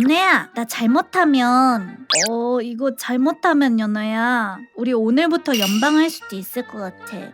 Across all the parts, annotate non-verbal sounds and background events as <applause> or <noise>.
연애야, 나 잘못하면 어 이거 잘못하면 연애야, 우리 오늘부터 연방할 수도 있을 것 같아.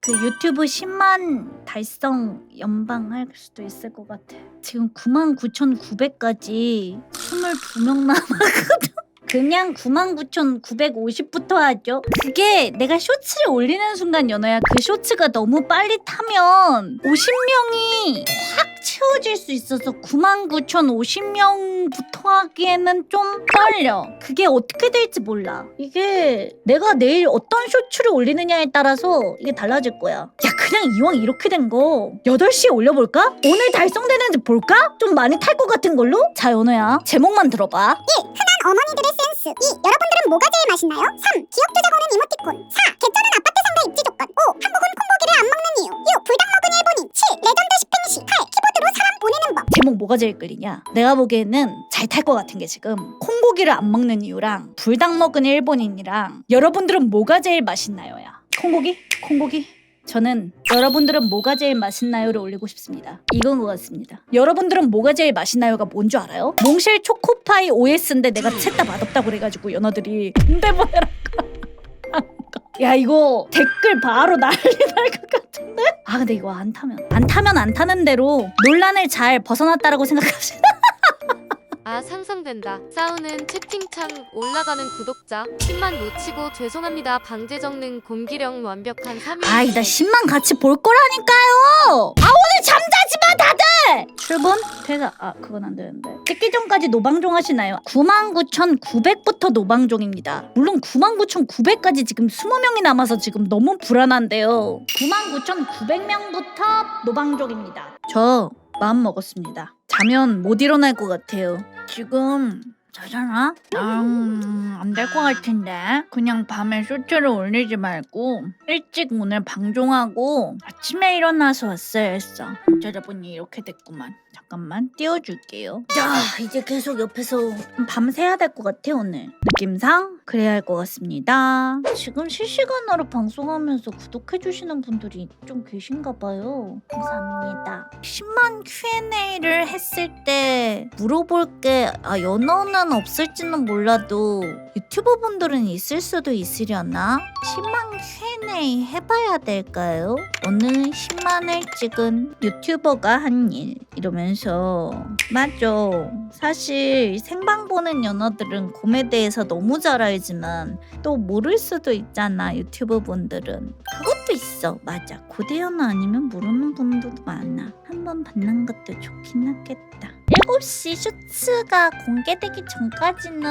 그 유튜브 10만 달성 연방할 수도 있을 것 같아. 지금 99,900까지 22명 남았거든. 그냥 99,950부터 하죠. 그게 내가 쇼츠를 올리는 순간 연어야 그 쇼츠가 너무 빨리 타면 50명이 확 채워질 수 있어서 99,050명부터 하기에는 좀 떨려. 그게 어떻게 될지 몰라. 이게 내가 내일 어떤 쇼츠를 올리느냐에 따라서 이게 달라질 거야. 야 그냥 이왕 이렇게 된 거 8시에 올려볼까? 오늘 달성되는지 볼까? 좀 많이 탈 것 같은 걸로? 자 연어야 제목만 들어봐. 어머니들의 센스 2. 여러분들은 뭐가 제일 맛있나요? 3. 기억 조작오는 이모티콘 4. 개쩌는 아파트 상가 입지 조건 5. 한국은 콩고기를 안 먹는 이유 6. 불닭 먹은 일본인 7. 레전드 식팽시 8. 키보드로 사람 보내는 법 제목 뭐가 제일 끌리냐? 내가 보기에는 잘 탈 것 같은 게 지금 콩고기를 안 먹는 이유랑 불닭 먹은 일본인이랑 여러분들은 뭐가 제일 맛있나요야? 콩고기? 콩고기? 저는 여러분들은 뭐가 제일 맛있나요를 올리고 싶습니다. 이건 것 같습니다. 여러분들은 뭐가 제일 맛있나요가 뭔 줄 알아요? 몽쉘 초코파이 OS인데 내가 셋다 맛없다고 그래가지고 연어들이 군대 보내라고 야 이거 댓글 바로 난리 날 것 같은데? 아 근데 이거 안 타면 안 타면 안 타는 대로 논란을 잘 벗어났다라고 생각합시다 아 상상된다. 싸우는 채팅창 올라가는 구독자 10만 놓치고 죄송합니다. 방제 적는 공기령 완벽한 3일. 아이 나 10만 같이 볼 거라니까요 아 오늘 잠자지 마 다들 출근? 퇴사 아 그건 안 되는데 찍기 전까지 노방종 하시나요? 99,900부터 노방종입니다 물론 99,900까지 지금 20명이 남아서 지금 너무 불안한데요 99,900명부터 노방종입니다 저 마음 먹었습니다 자면 못 일어날 것 같아요 지금 자잖아? 음, 안될 것 같은데. 그냥 밤에 쇼츠를 올리지 말고 일찍 오늘 방종하고 아침에 일어나서 왔어야 했어. 어쩌다 보니 이렇게 됐구만. 잠깐만 띄워줄게요. 자, 이제 계속 옆에서 밤새야 될 것 같아 오늘. 느낌상 그래야 할 것 같습니다. 지금 실시간으로 방송하면서 구독해주시는 분들이 좀 계신가 봐요. 감사합니다. 10만 Q&A를 했을 때 물어볼 게 아, 연어는 없을지는 몰라도 유튜버 분들은 있을 수도 있으려나? 10만 Q&A 해봐야 될까요? 오늘 10만을 찍은 유튜버가 한 일 이러면서 맞아 사실 생방 보는 연어들은 곰에 대해서 너무 잘 알지만 또 모를 수도 있잖아 유튜버 분들은 그것도 있어 맞아 고대 연어 아니면 모르는 분들도 많아 한번 받는 것도 좋긴 하겠다 7시 쇼츠가 공개되기 전까지는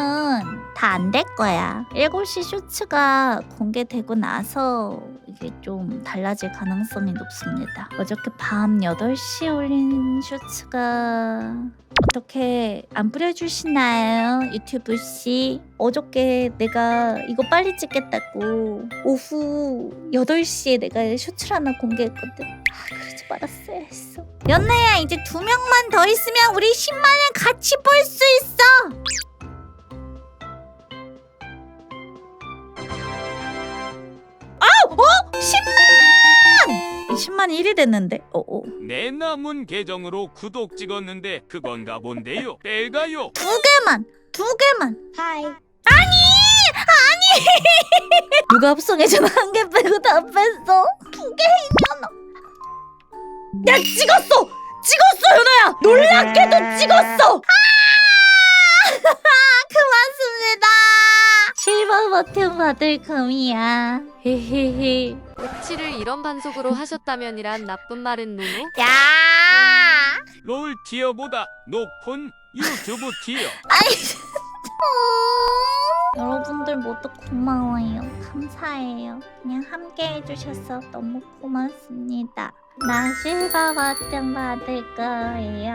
다 안 될 거야. 7시 쇼츠가 공개되고 나서 이게 좀 달라질 가능성이 높습니다. 어저께 밤 8시에 올린 쇼츠가 어떻게 안 뿌려주시나요? 유튜브 씨. 어저께 내가 이거 빨리 찍겠다고 오후 8시에 내가 쇼츠를 하나 공개했거든. 아, 그러지 말았어야 했어. 연나야, 이제 두 명만 더 있으면 우리 10만을 같이 볼수 있어. 아, 어? 10만! 10만 1이 됐는데. 어, 어. 내 남은 계정으로 구독 찍었는데 그건가 본데요. 뺄가요? 두 개만. 두 개만. 하이 <laughs> 누가 합성해준 한 개 빼고 다 뺐어? 두개 이년아. 야 찍었어! 찍었어 연아야! 놀랍게도 찍었어! 아! <laughs> 고맙습니다. 실버 버튼 받을 감이야. 헤헤헤. 오치를 이런 반속으로 하셨다면이란 나쁜 말은 노노? 야! 롤 티어보다 높은 유튜브 티어. 아이. 여러분들 모두 고마워요. 감사해요. 그냥 함께 해주셔서 너무 고맙습니다. 나 실버 버튼 받을 거예요.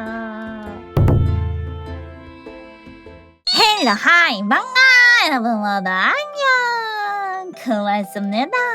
헬로 하이 반가 여러분 모두 안녕 고맙습니다.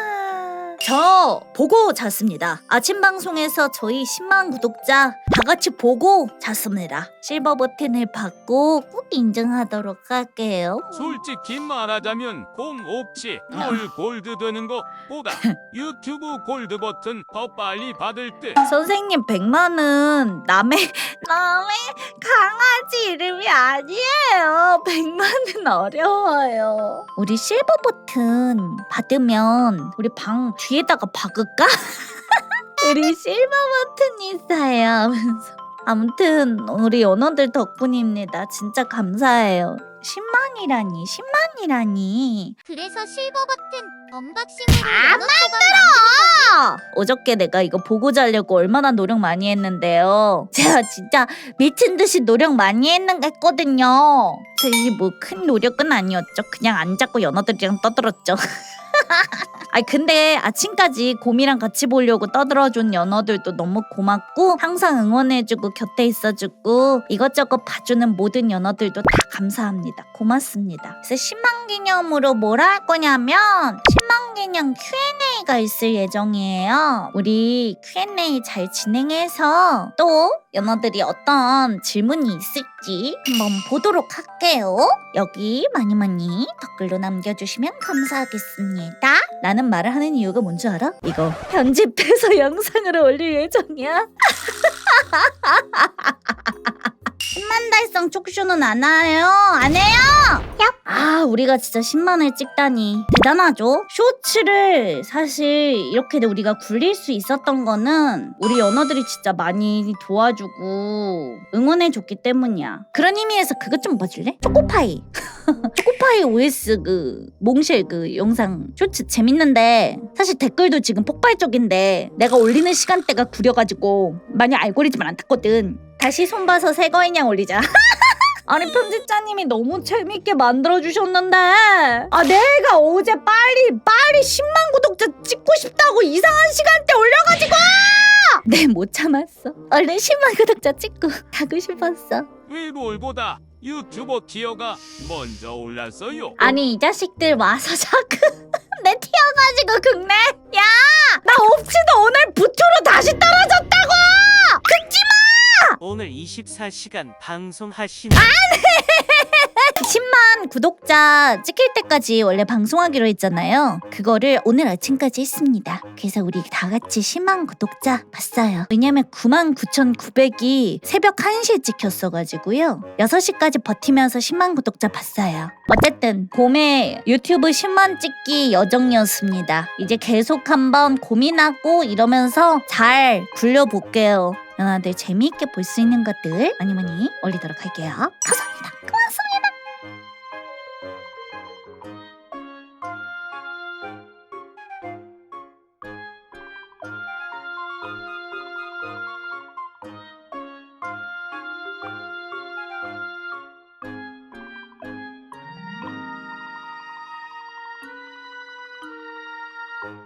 저 보고 잤습니다. 아침 방송에서 저희 10만 구독자 다 같이 보고 잤습니다. 실버 버튼을 받고 꼭 인증하도록 할게요. 솔직히 말하자면 공 없이 롤 골드 되는 것보다 <laughs> 유튜브 골드 버튼 더 빨리 받을 듯. 선생님 100만은 남의 <laughs> 남의 강아지 이름이 아니에요. 100만은 어려워요. 우리 실버 버튼 받으면 우리 방 뒤 에다가 박을까? <laughs> 우리 실버 버튼 있어요. 하면서. 아무튼 우리 연어들 덕분입니다. 진짜 감사해요. 10만이라니, 10만이라니. 그래서 실버 버튼 언박싱으로 안 만들어! 어저께 내가 이거 보고 자려고 얼마나 노력 많이 했는데요. 제가 진짜 미친 듯이 노력 많이 했는거든요. 사실 뭐 큰 노력은 아니었죠. 그냥 안 잡고 연어들이랑 떠들었죠. <laughs> 아니 근데 아침까지 곰이랑 같이 보려고 떠들어준 연어들도 너무 고맙고 항상 응원해주고 곁에 있어주고 이것저것 봐주는 모든 연어들도 다 감사합니다. 고맙습니다. 그래서 10만 기념으로 뭘할 거냐면 10만 기념 Q&A 가 있을 예정이에요. 우리 Q&A 잘 진행해서 또 연어들이 어떤 질문이 있을지 한번 보도록 할게요. 여기 많이 많이 댓글로 남겨주시면 감사하겠습니다. 라는 말을 하는 이유가 뭔지 알아? 이거 편집해서 <laughs> 영상으로 올릴 예정이야. <laughs> 10만 달성 촉쇼는 안 해요? 안 해요? 아, 우리가 진짜 10만을 찍다니 대단하죠? 쇼츠를 사실 이렇게 우리가 굴릴 수 있었던 거는 우리 연어들이 진짜 많이 도와주고 응원해줬기 때문이야. 그런 의미에서 그것 좀 봐줄래? 초코파이. <laughs> 초코파이 OS 그 몽쉘 그 영상 쇼츠 재밌는데 사실 댓글도 지금 폭발적인데 내가 올리는 시간대가 구려가지고 많이 알고리즘을 안 탔거든. 다시 손 봐서 새 거인양 올리자. <laughs> 아니 편집자님이 너무 재밌게 만들어 주셨는데 아 내가 어제 빨리 빨리 10만 구독자 찍고 싶다고 이상한 시간대 올려가지고 네 못 참았어 얼른 10만 구독자 찍고 가고 싶었어 왜 롤보다 유튜버 티어가 먼저 올랐어요? 아니 이 자식들 와서 자꾸 <laughs> 내 튀어가 24시간 방송하시는 10만 구독자 찍힐 때까지 원래 방송하기로 했잖아요. 그거를 오늘 아침까지 했습니다. 그래서 우리 다 같이 10만 구독자 봤어요. 왜냐면 9만 9,900이 새벽 1시에 찍혔어가지고요. 6시까지 버티면서 10만 구독자 봤어요. 어쨌든 봄에 유튜브 10만 찍기 여정이었습니다. 이제 계속 한번 고민하고 이러면서 잘 굴려볼게요. 연아들 재미있게 볼 수 있는 것들 많이 많이 올리도록 할게요. 감사합니다.